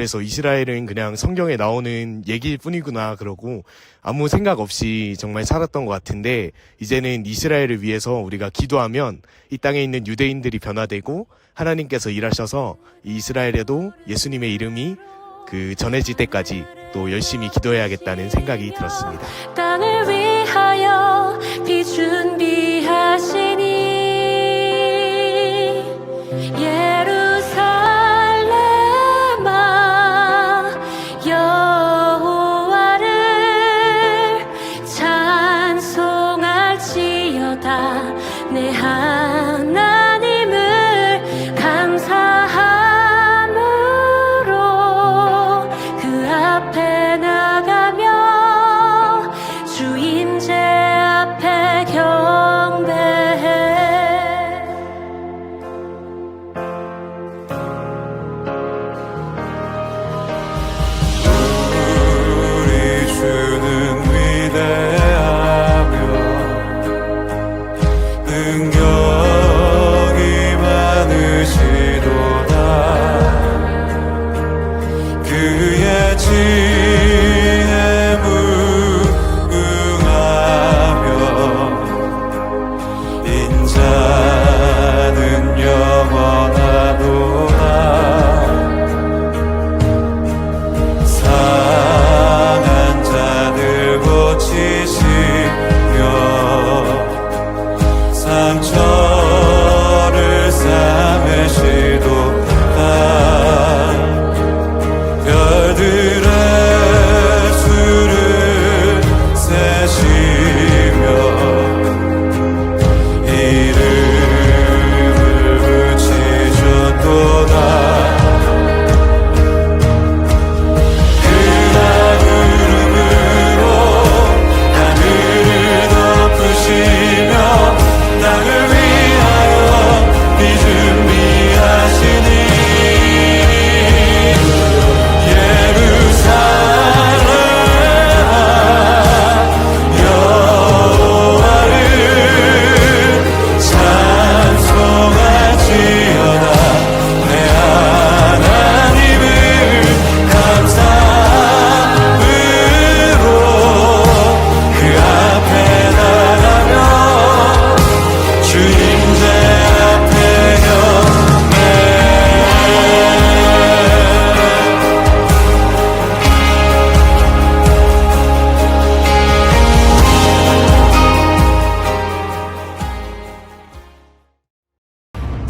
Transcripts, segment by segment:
그래서 이스라엘은 그냥 성경에 나오는 얘기일 뿐이구나 그러고 아무 생각 없이 정말 살았던 것 같은데 이제는 이스라엘을 위해서 우리가 기도하면 이 땅에 있는 유대인들이 변화되고 하나님께서 일하셔서 이 이스라엘에도 예수님의 이름이 그 전해질 때까지 또 열심히 기도해야겠다는 생각이 들었습니다.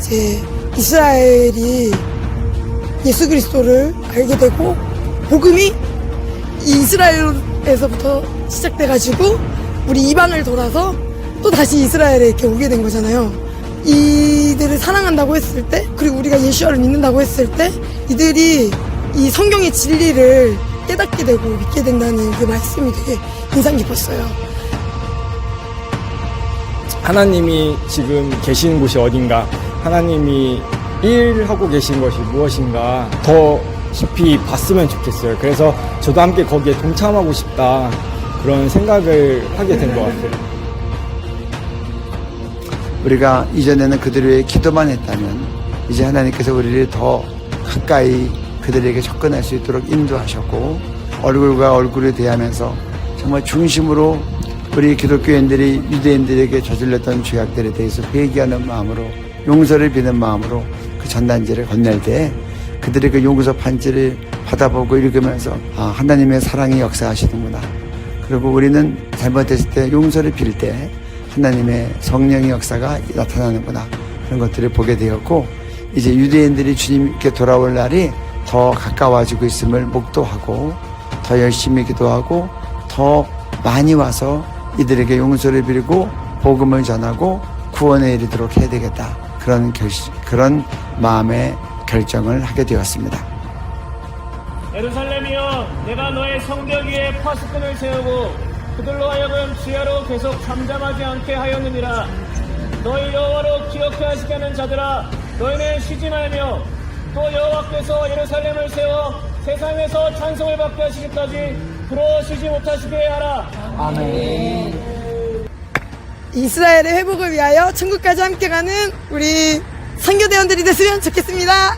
이제 이스라엘이 예수 그리스도를 알게 되고 복음이 이 이스라엘에서부터 시작돼가지고 우리 이방을 돌아서 또 다시 이스라엘에 이렇게 오게 된 거잖아요. 이들을 사랑한다고 했을 때 그리고 우리가 예수를 믿는다고 했을 때 이들이 이 성경의 진리를 깨닫게 되고 믿게 된다는 그 말씀이 되게 인상 깊었어요. 하나님이 지금 계시는 곳이 어딘가, 하나님이 일하고 계신 것이 무엇인가 더 깊이 봤으면 좋겠어요. 그래서 저도 함께 거기에 동참하고 싶다. 그런 생각을 하게 된 것 같아요. 우리가 이전에는 그들을 위해 기도만 했다면 이제 하나님께서 우리를 더 가까이 그들에게 접근할 수 있도록 인도하셨고 얼굴과 얼굴을 대하면서 정말 중심으로 우리 기독교인들이 유대인들에게 저질렀던 죄악들에 대해서 회개하는 마음으로 용서를 비는 마음으로 그 전단지를 건넬 때 그들의 그 용서 판지를 받아보고 읽으면서 아 하나님의 사랑이 역사하시는구나. 그리고 우리는 잘못했을 때 용서를 빌 때 하나님의 성령의 역사가 나타나는구나. 그런 것들을 보게 되었고 이제 유대인들이 주님께 돌아올 날이 더 가까워지고 있음을 목도하고 더 열심히 기도하고 더 많이 와서 이들에게 용서를 빌고 복음을 전하고 구원에 이르도록 해야 되겠다 그런 결 그런 마음의 결정을 하게 되었습니다. 예루살렘이여 내가 너의 성벽 위에 파수꾼을 세우고 그들로 하여금 지하로 계속 잠잠하지 않게 하였느니라 너희 여호와로 기억해 하시게 하는 자들아 너희는 쉬지 말며 또 여호와께서 예루살렘을 세워 세상에서 찬송을 받게 하시기까지 쉬지 못하시게 하라 이스라엘의 회복을 위하여 천국까지 함께 가는 우리 선교대원들이 됐으면 좋겠습니다.